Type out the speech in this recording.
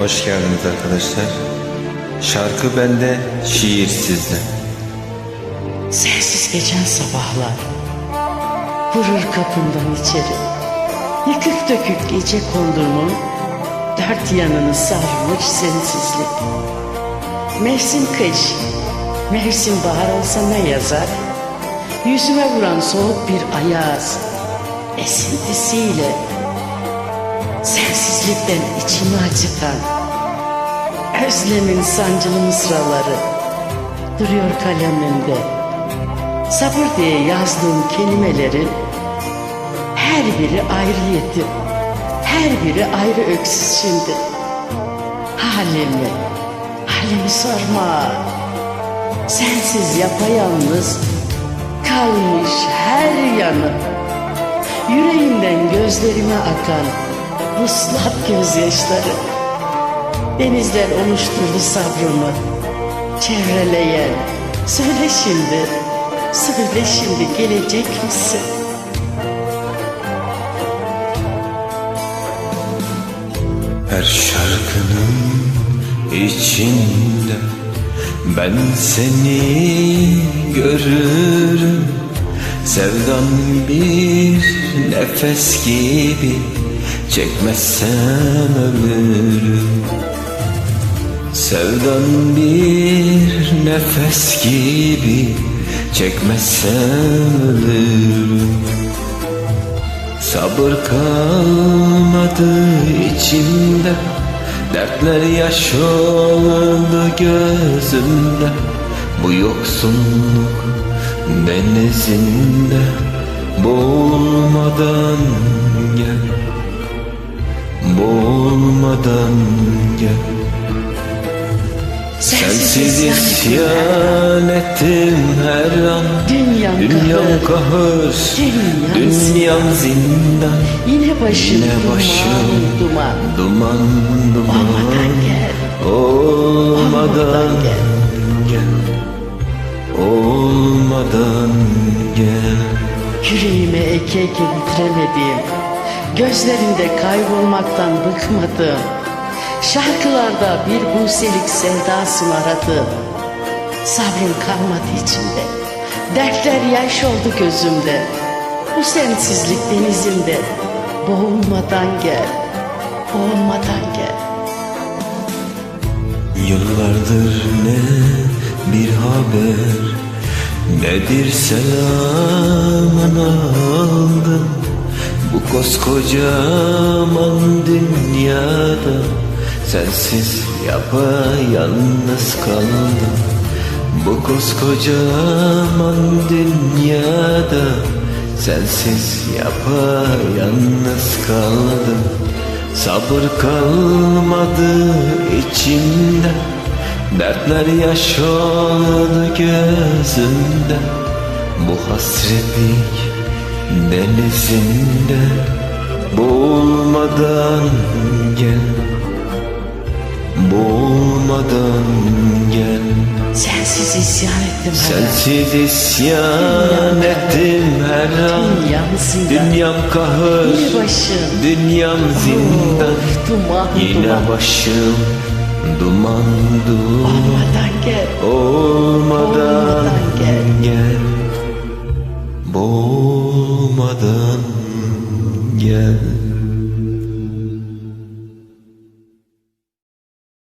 Hoş geldiniz arkadaşlar. Şarkı bende, şiir sizde. Sensiz geçen sabahlar. Vurur kapımdan içeri. Yıkık dökük gece kondurmun Dört yanını sarmış sensizlik. Mevsim kış. Mevsim bahar olsa ne yazar? Yüzüme vuran soğuk bir ayaz. Esintisiyle Sensizlikten içimi acıtan Özlemin sancılı mısraları Duruyor kalemimde Sabır diye yazdığım kelimelerin her biri ayrı yetim, her biri ayrı öksüz şimdi. Halimi, halimi sorma. Sensiz yapayalnız kalmış her yanı. Yüreğimden gözlerime akan vuslat gözyaşları. Denizler oluşturdu sabrımı, çevreleyen. Söyle şimdi, söyle şimdi gelecek misin? Her şarkının içinde ben seni görürüm. Sevdan bir nefes gibi çekmezsem ölürüm. Sevdan bir nefes gibi çekmezsem ölürüm. Sabır kalmadı içimde Dertler yaş oldu gözümde Bu yoksunluk denizinde Boğulmadan gel Boğulmadan gel. Sensiz isyan ettim her an. Dünyam Dünyam kahır, Dünyam Dünyam zindan. Yine başım, Yine duman, başım duman. Duman duman. Olmadan gel. Olmadan Olmadan gel. gel Olmadan gel. Yüreğime eke eke bitiremediğim, gözlerinde kaybolmaktan bıkmadığım, şarkılarda bir buselik sevdasını aradığım, sabrım kalmadı içimde, dertler yaş oldu gözümde, bu sensizlik denizimde, boğulmadan gel, boğulmadan gel. Yıllardır ne bir haber Nedir selamın Bu koskocaman dünyada Sensiz yapayalnız kaldım. Bu koskocaman dünyada Sensiz yapayalnız kaldım. Sabır kalmadı içimde Dertler yaş oldu gözümde. Bu hasretlik denizinde Boğulmadan gel Boğulmadan gel Sensiz isyan ettim her an. Sensiz isyan ettim her an Dünyam kahır. Dünyam zindan Of, duman, Yine duman. başım duman duman Olmadan gel. Olmadan Olmadan gel. gel Boğmadan gel